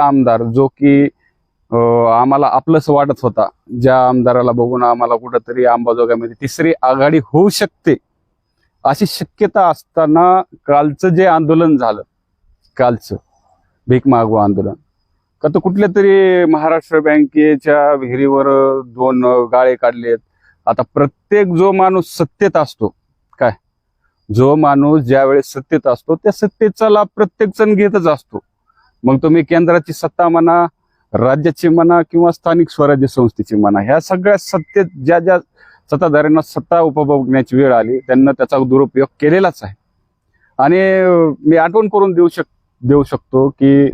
आमदार जो की आम्हाला आपलंच वाटत होता. ज्या आमदाराला बघून आम्हाला कुठंतरी अंबाजोगाईमध्ये तिसरी आघाडी होऊ शकते अशी शक्यता असताना कालचं जे आंदोलन झालं कालचं भीक मागवा आंदोलन का तर कुठल्या तरी महाराष्ट्र बँकेच्या विहिरीवर दोन गाळे काढलेत. आता प्रत्येक जो माणूस सत्तेत असतो काय? जो माणूस ज्यावेळेस सत्तेत असतो त्या सत्तेचा लाभ प्रत्येक जण घेतच असतो. मग तुम्ही केंद्राची सत्ता म्हणा राज्याची म्हणा किंवा स्थानिक स्वराज्य संस्थेची म्हणा ह्या सगळ्या सत्तेत ज्या ज्या सत्ताधाऱ्यांना सत्ता उपभोगण्याची वेळ आली त्यांना त्याचा दुरुपयोग केलेलाच आहे. आणि मी आठवण करून देऊ शक देऊ शकतो की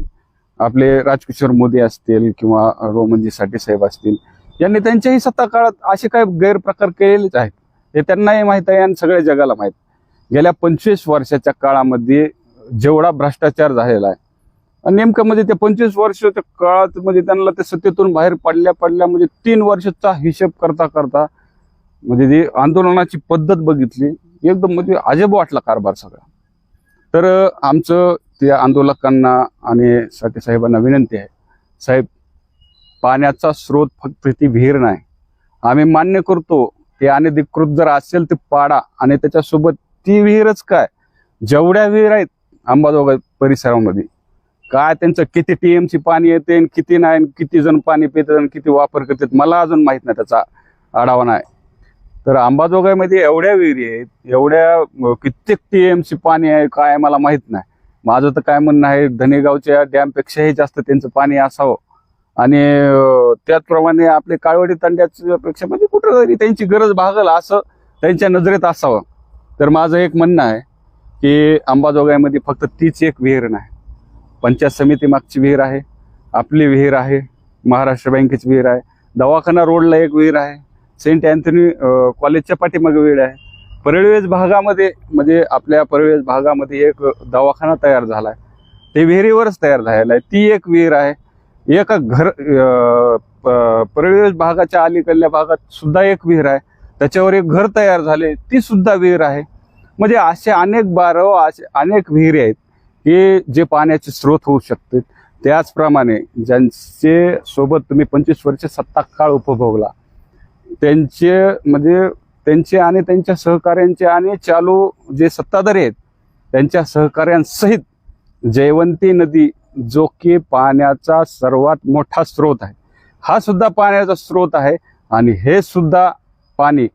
आपले राजकिशोर मोदी असतील किंवा रोमनजी साठे साहेब असतील यांनी त्यांच्याही सत्ता काळात असे काही गैरप्रकार केलेलेच आहेत. हे त्यांनाही माहीत आहे आणि सगळ्या जगाला माहीत. गेल्या पंचवीस वर्षाच्या काळामध्ये जेवढा भ्रष्टाचार झालेला आहे नेमकं म्हणजे ते पंचवीस वर्षाच्या काळात म्हणजे त्यांना ते सत्तेतून बाहेर पडल्या पडल्या म्हणजे तीन वर्षाचा हिशेब करता करता म्हणजे जी आंदोलनाची पद्धत बघितली एकदम म्हणजे अजब वाटला कारभार सगळा. तर आमचं त्या आंदोलकांना आणि साठे साहेबांना विनंती आहे साहेब पाण्याचा स्रोत फक्त ती विहीर नाही. आम्ही मान्य करतो ते अनधिकृत जर असेल ते पाडा आणि त्याच्यासोबत ती विहीरच काय? जेवढ्या विहीर आहेत अंबाजोगाई परिसरामध्ये काय त्यांचं किती टीएमसी पाणी येते आणि किती नाही आणि किती जण पाणी पितात आणि किती वापर करतात मला अजून माहीत नाही त्याचा. आढावा नाही. तर अंबाजोगाईमध्ये एवढ्या विहिरी आहेत एवढ्या कित्येक टीएमसी पाणी आहे काय मला माहीत नाही. माझं तर काय म्हणणं आहे धनेगावच्या डॅमपेक्षाही जास्त त्यांचं पाणी असावं. आणि त्याचप्रमाणे आपले काळवडी तांड्याच्या पेक्षा म्हणजे कुठं तरी त्यांची गरज भागल असं त्यांच्या नजरेत असावं. तर माझं एक म्हणणं आहे की अंबाजोगाईमध्ये फक्त तीच एक विहीर नाही. पंचायत समिती मागची विहीर आहे आपली विहीर आहे महाराष्ट्र बँकेची विहीर आहे दवाखाना रोडला एक विहीर आहे सेंट अँथनी कॉलेजच्या पाठीमागे विहीर आहे. परळवेज भागामध्ये म्हणजे आपल्या परळवेज भागामध्ये एक दवाखाना तयार झाला आहे ते विहिरीवरच तयार झालेला आहे. ती एक विहीर आहे. एका घर प- परळवेज भागाच्या अलीकडल्या भागात सुद्धा एक विहीर आहे. त्याच्यावर एक घर तयार झाले ती सुद्धा विहीर आहे. म्हणजे असे अनेक बारव असे अनेक विहिरी आहेत. की जे पाण्याचे स्रोत होऊ शकते त्याचप्रमाणे ज्यांचे सोबत तुम्ही पंचवीस वर्ष सत्ता काळ उपभोगला त्यांचे म्हणजे त्यांचे आणि त्यांच्या सहकाऱ्यांचे आणि चालू जे सत्ताधारी आहेत त्यांच्या सहकाऱ्यांसहित जयवंती नदी जो की पाण्याचा सर्वात मोठा स्रोत आहे. हा सुद्धा पाण्याचा स्रोत आहे आणि हे सुद्धा पाणी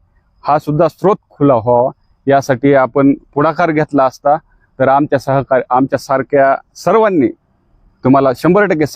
हा सुद्धा स्रोत खुला व्हावा यासाठी आपण पुढाकार घेतला असता तर आमच्या सहकार आमच्यासारख्या सर्वांनी तुम्हाला शंभर टक्के